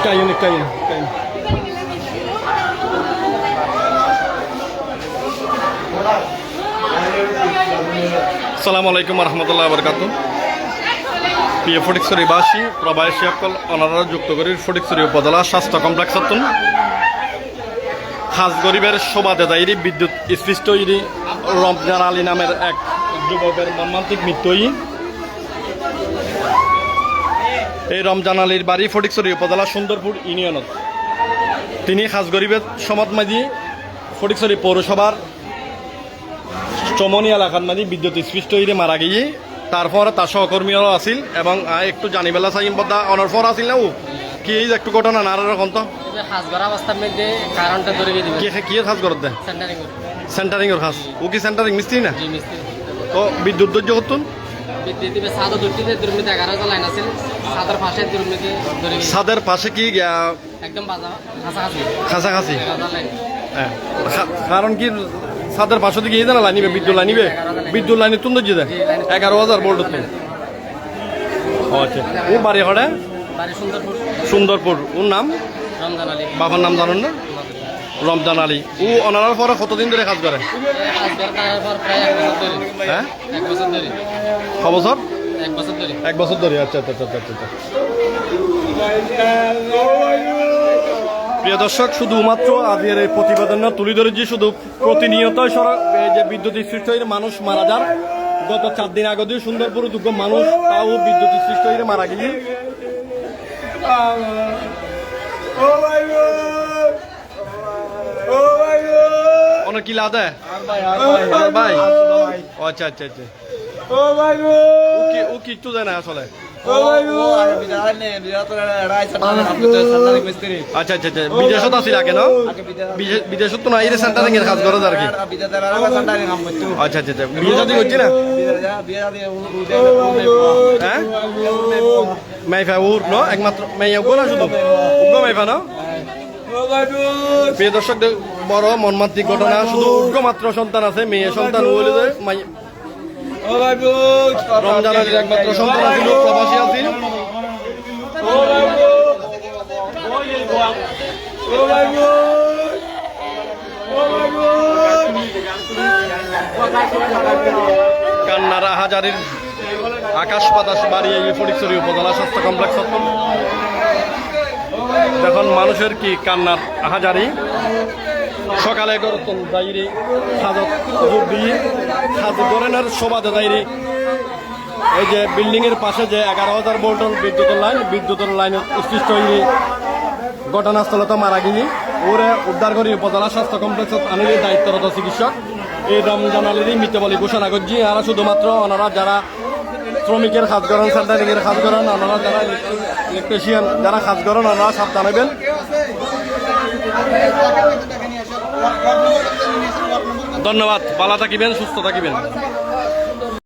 Kain, kain, kain. সালামু আলাইকুম রহমতুল্লাহ বরকাত প্রিয় ফটিকছড়ি বাসী প্রবাসী সকল অনারা যুক্ত করি ফটিকছড়ি উপজেলা স্বাস্থ্য কমপ্লেক্স হতুন খাস গরিবের শোভাতে দায়ী বিদ্যুৎ স্পৃষ্ট রমজান আলী নামের এক যুবকের মর্মান্তিক মৃত্যুই এই রমজান আলীর বাড়ি ফটিকছড়ি উপজেলা সুন্দরপুর ইউনিয়নত। তিনি খাস গরিবের সমাজ মাঝি ফটিকছড়ি পৌরসভার চমনি এলাকার মাঝে বিদ্যুৎ স্পৃষ্ট হয়ে মারা গিয়ে তারপর তার সহকর্মীরাও আছিল এবং একটু জানিবেলা চাইম বদা অনর্ফর আছিল না ও? কি এই যে একটু ঘটনা না রকম তো? কি খাস করত সেন্টারিং খাস। ও কি সেন্টারিং মিস্ত্রি না? তো বিদ্যুৎ ধৈর্য করতুন সাদার পাশে কি কাছাকাছি কারণ কি ছাদের পাশে দিকে এই জানা লাইনিবে বিদ্যুৎ লাইনিবে বিদ্যুৎ লাইনে তুন দেয় এগারো হাজার তুন আচ্ছা। ও বাড়ি হড়ে সুন্দরপুর সুন্দরপুর ওর নাম? বাবার নাম জানেন? না রমজান আলী। ও অনারার পরে কতদিন ধরে কাজ করে? ধরে হ্যাঁ? এক বছর? ধরে ধরে ধরে আচ্ছা আচ্ছা আচ্ছা আচ্ছা আচ্ছা। প্রিয় দর্শক শুধুমাত্র আজকের এই প্রতিবেদন তুলে ধরেছি শুধু প্রতিনিয়ত যে বিদ্যুৎ সৃষ্ট মানুষ মারা যান। গত চার দিন আগে দিয়ে সুন্দরপুর দুঃখ মানুষ, তাও বিদ্যুৎ সৃষ্ট মারা গিয়ে অনেক কি লাদে ভাই ও আচ্ছা আচ্ছা আচ্ছা ও কি ও কি একটু দেয় না আসলে আচ্ছা আচ্ছা আচ্ছা বিদেশত আছিল আগে ন বিদেশ- বিদেশত তো না এই সেন্টারিং এর কাজ করে আর কি আচ্ছা আচ্ছা আচ্ছা বিয়ে শাদী করছি না হ্যাঁ মাইফা উর ন একমাত্র মাইয়া শুধু উগ্র মাইফা ন প্রিয় দর্শক বড় মর্মান্তিক ঘটনা। শুধু মাত্র সন্তান আছে মেয়ে সন্তান হইলে একমাত্র সন্তান আছিল প্রবাসী আছিল কান্নার হাজারির আকাশ বাতাস বাড়িয়ে ফটিকছড়ি উপজেলা স্বাস্থ্য কমপ্লেক্স দেখুন মানুষের কি কান্নার হাজারি সকালে গরতন দাইরি সাজত দিয়ে সাজ গরেনের সবাদে দাইরি এই যে বিল্ডিং এর পাশে যে এগারো হাজার ভোল্টের বিদ্যুতের লাইন বিদ্যুতের লাইন সৃষ্ট হয়ে ঘটনাস্থলতে মারা গিয়ে ওরে উদ্ধার করি উপজেলা স্বাস্থ্য কমপ্লেক্সত আনিলে দায়িত্বরত চিকিৎসক। এই রমজান আলীরই মৃত্যু বলে ঘোষণা করছি। আর শুধুমাত্র ওনারা যারা শ্রমিকের কাজ করেন সেন্টারিং এর কাজ করেন, ওনারা যারা ইলেকট্রিশিয়ান যারা কাজ করেন, ওনারা সাবধান হবেন ধন্যবাদ। ভালো থাকিবেন সুস্থ থাকিবেন।